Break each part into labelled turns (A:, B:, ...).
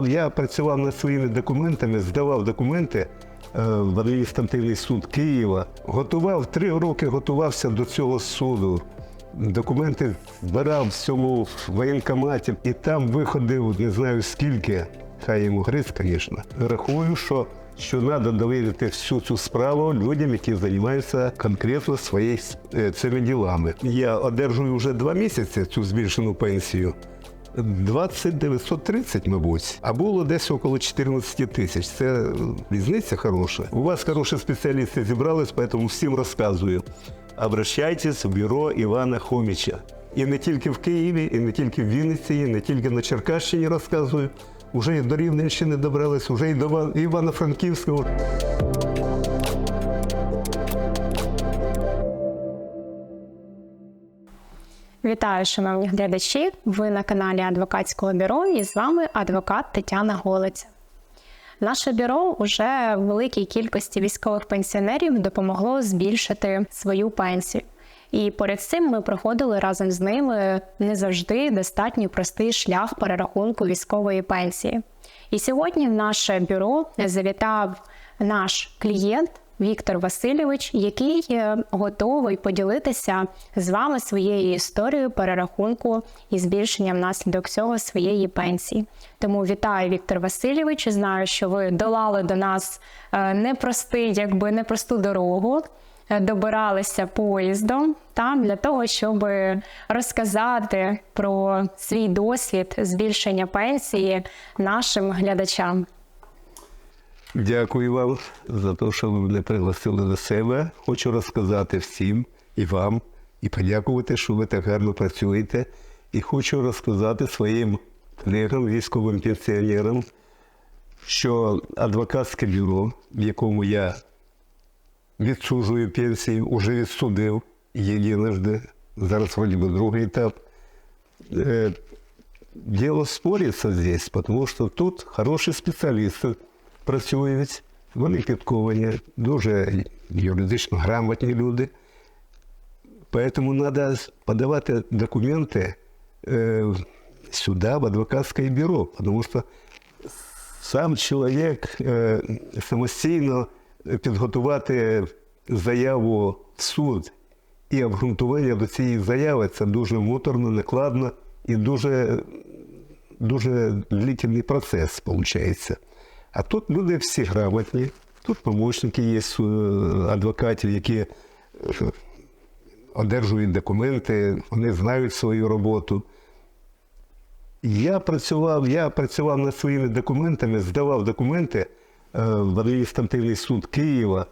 A: Я працював над своїми документами, здавав документи е, в адміністративний суд Києва. Готував три роки, готувався до цього суду. Документи збирав в цьому воєнкоматі і там виходив не знаю скільки. Хай йому гриз, звісно. Рахую, що, що треба довірити всю цю справу людям, які займаються конкретно своєю е, цими ділами. Я одержую вже два місяці цю збільшену пенсію. 2930, мабуть, а було десь около 14 тисяч. Це різниця хороша. У вас хороші спеціалісти зібрались, тому всім розказую. Обращайтесь в бюро Івана Хоміча. І не тільки в Києві, і не тільки в Вінниці, і не тільки на Черкащині розказую. Уже і до Рівненщини добрались, уже і до Івано-Франківського.
B: Вітаю, шановні глядачі! Ви на каналі Адвокатського бюро і з вами адвокат Тетяна Голиця. Наше бюро уже великій кількості військових пенсіонерів допомогло збільшити свою пенсію. І поряд з цим ми проходили разом з ними не завжди достатньо простий шлях перерахунку військової пенсії. І сьогодні в наше бюро завітав наш клієнт Віктор Васильович, який е, готовий поділитися з вами своєю історією перерахунку і збільшення внаслідок цього своєї пенсії. Тому вітаю, Віктор Васильович. Знаю, що ви долали до нас е, непростий, якби непросту дорогу. е, Добиралися поїздом там для того, щоб розказати про свій досвід збільшення пенсії нашим глядачам.
A: Дякую вам за те, що ви мене пригласили до себе. Хочу розказати всім і вам, і подякувати, що ви так гарно працюєте. І хочу розказати своїм колегам, військовим пенсіонерам, що адвокатське бюро, в якому я відсуджую пенсію, уже відсудив єдиножды, зараз вроде бы другий етап. Э, Дело спорится здесь, потому що тут хороші спеціалісти працюють, вони підковані, дуже юридично грамотні люди. Поэтому надо подавати документи э, сюда, в адвокатське бюро, потому що сам чоловік е, самостійно підготувати заяву в суд і обґрунтування до цієї заяви це дуже муторно, накладно і дуже, дуже длительний процес виходить. А тут люди всі грамотні, тут помічники є е, адвокатів, які е, одержують документи, вони знають свою роботу. Я працював, я працював над своїми документами, здавав документи е, в адміністративний суд Києва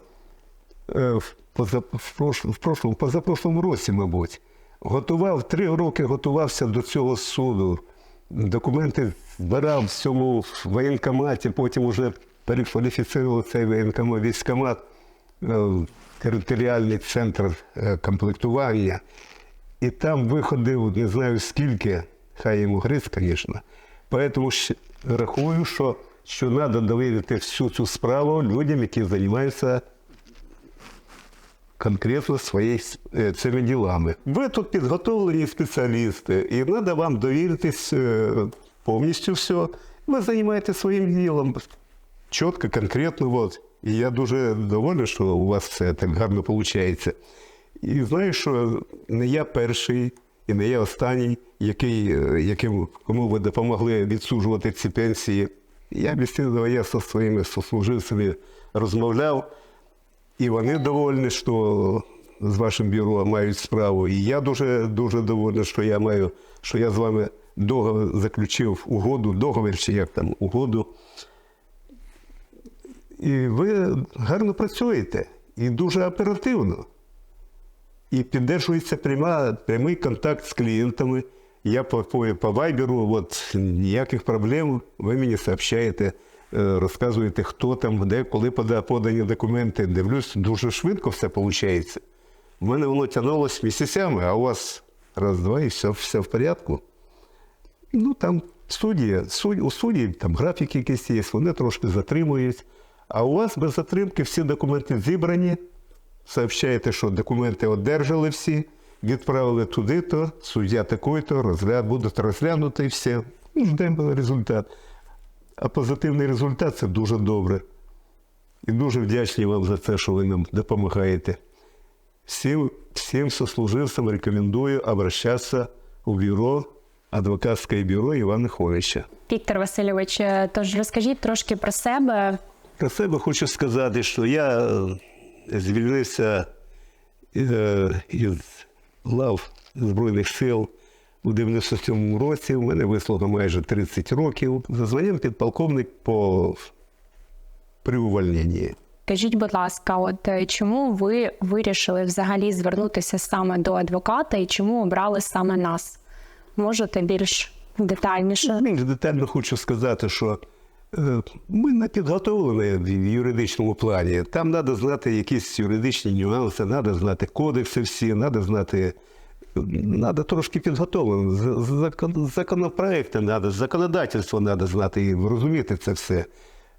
A: в, поза, в, прош, в позапрошлому році, мабуть. Готував три роки готувався до цього суду. Документи збирав в цьому воєнкоматі, потім вже перекваліфіцировав цей воєнкомат, військкомат, е, територіальний центр е, комплектування. І там виходив не знаю скільки, хай йому гриз, звісно. Поэтому щ- рахую, що, що треба довірити всю цю справу людям, які займаються конкретно своєю е, цими ділами. Ви тут підготовлені спеціалісти, і треба вам довіритись е, повністю все. Ви займаєтесь своїм ділом чітко, конкретно. От. І я дуже довольний, що у вас все так гарно виходить. І знаю, що не я перший і не я останній, який, е, яким, кому ви допомогли відсуджувати ці пенсії. Я я зі своїми сослуживцями розмовляв. І вони довольні, що з вашим бюро мають справу. І я дуже дуже довольний, що я маю, що я з вами договір заключив угоду, договір чи як там угоду. І ви гарно працюєте і дуже оперативно. І піддержується пряма, прямий контакт з клієнтами. Я по, по, по вайберу, от ніяких проблем, ви мені сообщаєте, розказуєте, хто там, де, коли пода- подані документи. Дивлюсь, дуже швидко все виходить. У мене воно тягнулося місяцями, а у вас раз-два і все, все в порядку. Ну там студія, суд, у судді там графіки якісь є, вони трошки затримують. А у вас без затримки всі документи зібрані. Сообщаєте, що документи одержали всі, відправили туди-то, суддя такий-то, розгляд, будуть розглянути все. Ну, ждемо результат. А позитивний результат це дуже добре. І дуже вдячні вам за те, що ви нам допомагаєте. Всім, всім сослуживцям рекомендую обращатися у бюро, адвокатське бюро Івана Ховича.
B: Віктор Васильович, е, тож розкажіть трошки про себе.
A: Про себе хочу сказати, що я е, звільнився е, із лав Збройних сил у 97-му році. У мене вислуга майже 30 років. За званням підполковник по при увольненні.
B: Скажіть, будь ласка, от е, чому ви вирішили взагалі звернутися саме до адвоката і чому обрали саме нас? Можете більш детальніше?
A: Більш детально хочу сказати, що е, ми не підготовлені в юридичному плані. Там треба знати якісь юридичні нюанси, треба знати кодекси всі, треба знати. Треба трошки підготовлено. Законопроекти треба, законодавство треба знати і розуміти це все.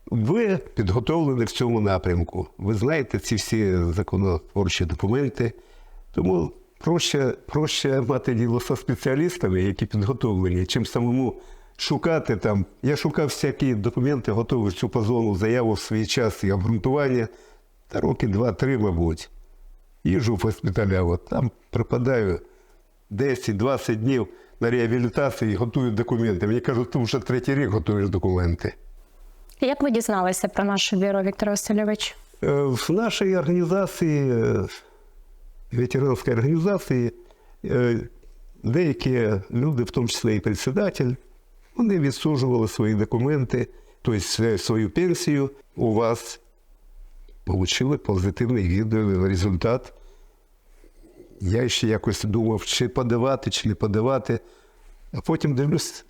A: Ви підготовлені в цьому напрямку. Ви знаєте ці всі законотворчі документи. Тому проще, проще мати діло зі спеціалістами, які підготовлені, чим самому шукати там. Я шукав всякі документи, готовий цю позовну заяву в свій час і обґрунтування. Та роки два-три, мабуть. Їжу в госпіталя, от там припадаю 10-20 днів на реабілітації і готую документи. Мені кажуть, ти вже третій рік готуєш документи.
B: Як ви дізналися про наше бюро, Віктор Васильович?
A: Е, В нашій організації, е, ветеранській організації, е, деякі люди, в тому числі і председатель, вони відсуджували свої документи, тобто свою пенсію у вас, отримали позитивний результат. Я ще якось думав, чи подавати, чи не подавати. А потім дивлюсь,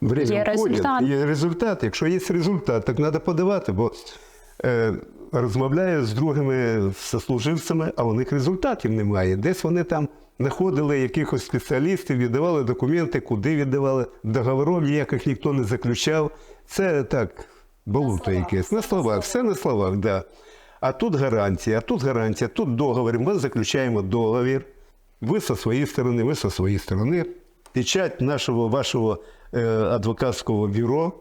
A: время
B: Є результат.
A: Є результат. Якщо є результат, так треба подавати, бо е, розмовляю з другими сослуживцями, а у них результатів немає. Десь вони там знаходили якихось спеціалістів, віддавали документи, куди віддавали, договорів ніяких ніхто не заключав. Це так, болото якесь. На словах, все на словах, так. Да. А тут гарантія, а тут гарантія, тут договір. Ми заключаємо договір. Ви со своєї сторони, ви со своєї сторони. Печать нашого вашого е, адвокатського бюро.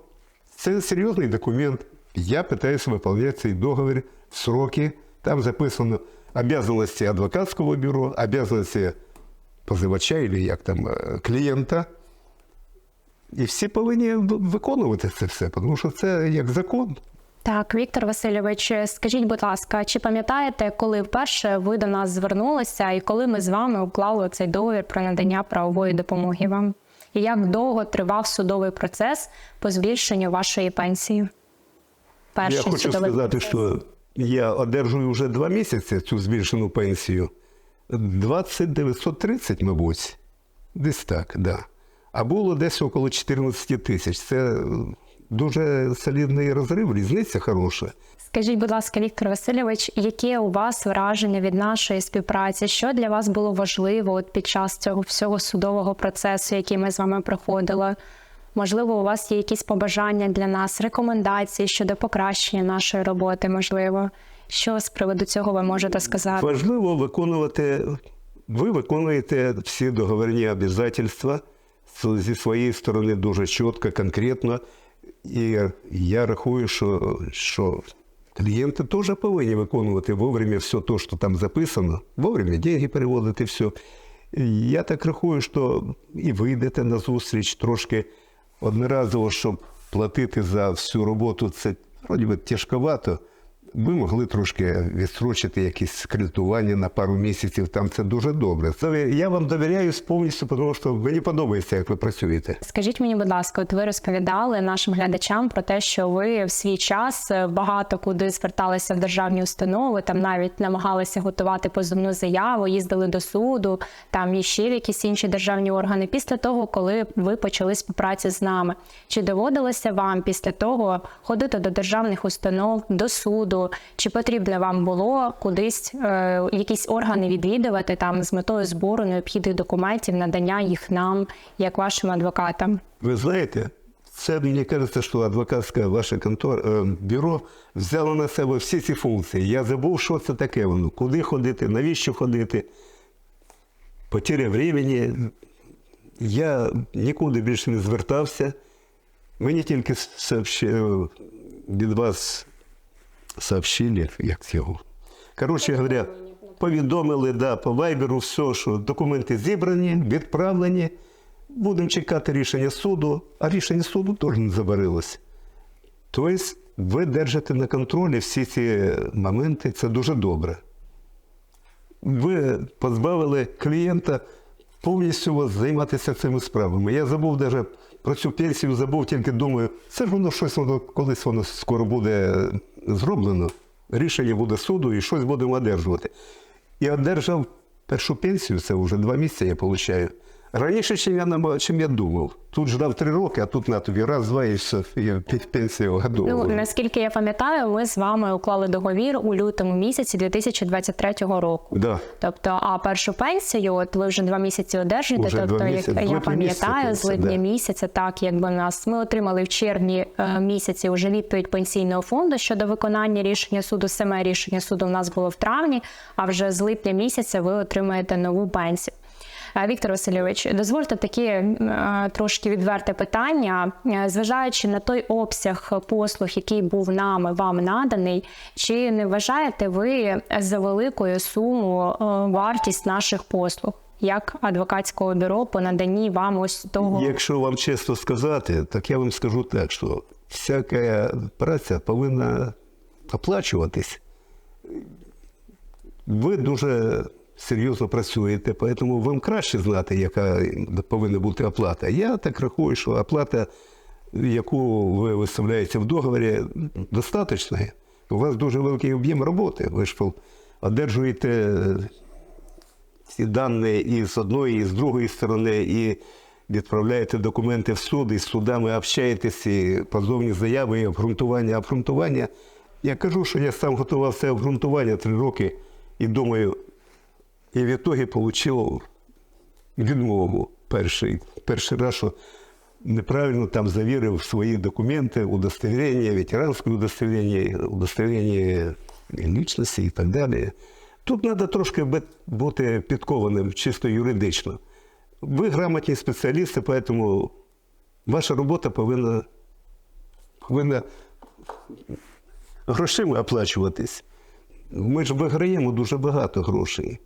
A: Це серйозний документ. Я пытаюсь выполнять цей договір в сроки. Там записано обязанности адвокатського бюро, обязанности позивача, или як там, е, клієнта. І всі повинні виконувати це все, тому що це як закон.
B: Так, Віктор Васильович, скажіть, будь ласка, чи пам'ятаєте, коли вперше ви до нас звернулися і коли ми з вами уклали цей договір про надання правової допомоги вам? І як довго тривав судовий процес по збільшенню вашої пенсії? Перший
A: Я хочу сказати,
B: процес.
A: що я одержую вже два місяці цю збільшену пенсію. 2930, мабуть. Десь так, да. А було десь около 14 тисяч. Це дуже солідний розрив, різниця хороша.
B: Скажіть, будь ласка, Віктор Васильович, яке у вас враження від нашої співпраці? Що для вас було важливо от під час цього всього судового процесу, який ми з вами проходили? Можливо, у вас є якісь побажання для нас, рекомендації щодо покращення нашої роботи, можливо. Що з приводу цього ви можете сказати?
A: Важливо виконувати, ви виконуєте всі договірні обов'язки зі своєї сторони дуже чітко, конкретно. І я рахую, що, що клієнти теж повинні виконувати вовремя все те, що там записано, вовремя деньги переводити, все. Я так рахую, що і ви йдете на зустріч трошки одноразово, щоб платити за всю роботу, це вроді би тяжковато. Ви могли трошки відстрочити якісь кредитування на пару місяців, там це дуже добре. Це я вам довіряю повністю, тому що мені подобається, як ви працюєте.
B: Скажіть мені, будь ласка, от ви розповідали нашим глядачам про те, що ви в свій час е, багато куди зверталися в державні установи, там навіть намагалися готувати позовну заяву, їздили до суду, там і ще в якісь інші державні органи. Після того, коли ви почали співпрацю з нами, чи доводилося вам після того ходити до державних установ, до суду? Чи потрібно вам було кудись е, якісь органи відвідувати там з метою збору необхідних документів, надання їх нам, як вашим адвокатам?
A: Ви знаєте, це мені кажеться, що адвокатське ваше контор, е, бюро взяло на себе всі ці функції. Я забув, що це таке воно, куди ходити, навіщо ходити. Потеря времени. Я нікуди більше не звертався. Мені тільки від вас сообщили, як його. Коротше говоря, повідомили да, по вайберу все, що документи зібрані, відправлені. Будемо чекати рішення суду, а рішення суду теж не забарилось. Тобто ви держите на контролі всі ці моменти, це дуже добре. Ви позбавили клієнта повністю вас займатися цими справами. Я забув навіть про цю пенсію, забув, тільки думаю, це ж воно щось воно колись воно скоро буде зроблено. Рішення буде суду і щось будемо одержувати. І одержав першу пенсію, це вже два місяці я отримую. Раніше, чим я, чим я думав. Тут ждав три роки, а тут на тобі раз, два і все, пенсію готова.
B: Ну наскільки я пам'ятаю, ми з вами уклали договір у лютому місяці 2023 року.
A: да.
B: Тобто, а першу пенсію, от ви вже два місяці одержуєте.
A: Уже
B: тобто, як я пам'ятаю, з липня
A: да.
B: місяця, так якби нас ми отримали в червні е, місяці вже відповідь пенсійного фонду щодо виконання рішення суду. Саме рішення суду в нас було в травні, а вже з липня місяця ви отримаєте нову пенсію. Віктор Васильович, дозвольте таке трошки відверте питання. Е, Зважаючи на той обсяг послуг, який був нами вам наданий, чи не вважаєте ви за великою суму е, вартість наших послуг як адвокатського бюро по наданні вам ось того?
A: Якщо вам чесно сказати, так я вам скажу так, що всяка праця повинна оплачуватись. Ви дуже серйозно працюєте, тому вам краще знати, яка повинна бути оплата. Я так рахую, що оплата, яку ви виставляєте в договорі, достатньо. У вас дуже великий об'єм роботи. Ви ж одержуєте ці дані і з одної, і з другої сторони, і відправляєте документи в суд, і з судами общаєтесь, і позовні заяви, і обґрунтування, обґрунтування. Я кажу, що я сам готував це обґрунтування три роки і думаю, і в ітогі отримав відмову перший, перший раз, що неправильно там завірив свої документи, удостоверення, ветеранське удостоверення, удостоверення лічності і так далі. Тут треба трошки бути підкованим чисто юридично. Ви грамотні спеціалісти, тому ваша робота повинна, повинна грошима оплачуватись. Ми ж виграємо дуже багато грошей.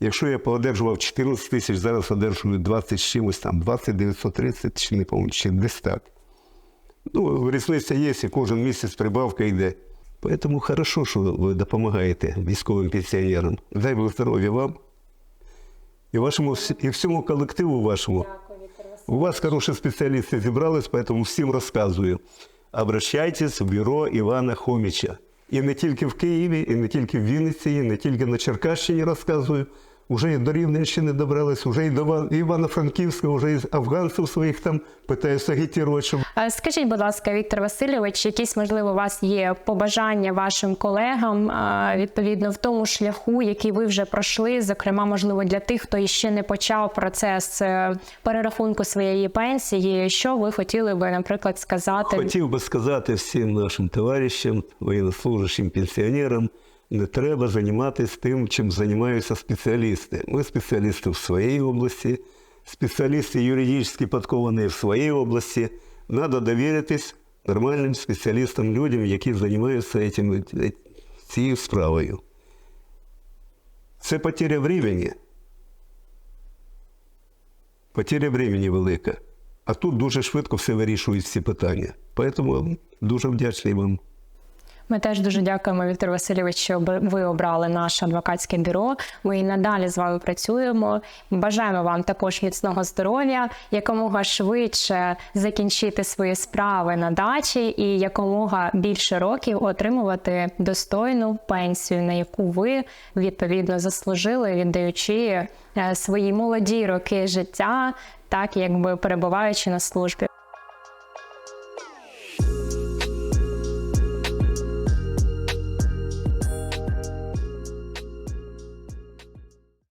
A: Якщо я поодержував 14 тисяч, зараз одержую 20 з чимось, там 20 930, чи не пам'ятаю, чи десь так. Ну, різниця є, і кожен місяць прибавка йде. Тому хорошо, що ви допомагаєте військовим пенсіонерам. Дай Бог здоров'я вам і, вашому, і всьому колективу вашому. У вас хороші спеціалісти зібрались, тому всім розказую. Обращайтесь в бюро Івана Хоміча. І не тільки в Києві, і не тільки в Вінниці, і не тільки на Черкащині розказую. Уже і до Рівненщини добрались, уже і до Івано-Франківська, вже і афганців своїх там питаюся агітувати, щоб
B: Е, Скажіть, будь ласка, Віктор Васильович, якісь можливо у вас є побажання вашим колегам е, відповідно в тому шляху, який ви вже пройшли, зокрема, можливо, для тих, хто іще не почав процес е, перерахунку своєї пенсії, що ви хотіли би, наприклад, сказати?
A: Хотів би сказати всім нашим товаришам, воєннослужащим пенсіонерам, не треба займатися тим, чим займаються спеціалісти. Ми спеціалісти в своїй області, спеціалісти юридично підковані в своїй області. Треба довіритись нормальним спеціалістам, людям, які займаються этим, цією справою. Це потеря времени. Потеря времени велика. А тут дуже швидко все вирішують всі питання. Тому дуже вдячний вам.
B: Ми теж дуже дякуємо, Віктор Васильович, що ви- ви обрали наше адвокатське бюро. Ми і надалі з вами працюємо. Бажаємо вам також міцного здоров'я, якомога швидше закінчити свої справи на дачі і якомога більше років отримувати достойну пенсію, на яку ви відповідно заслужили, віддаючи е, свої молоді роки життя, так якби перебуваючи на службі.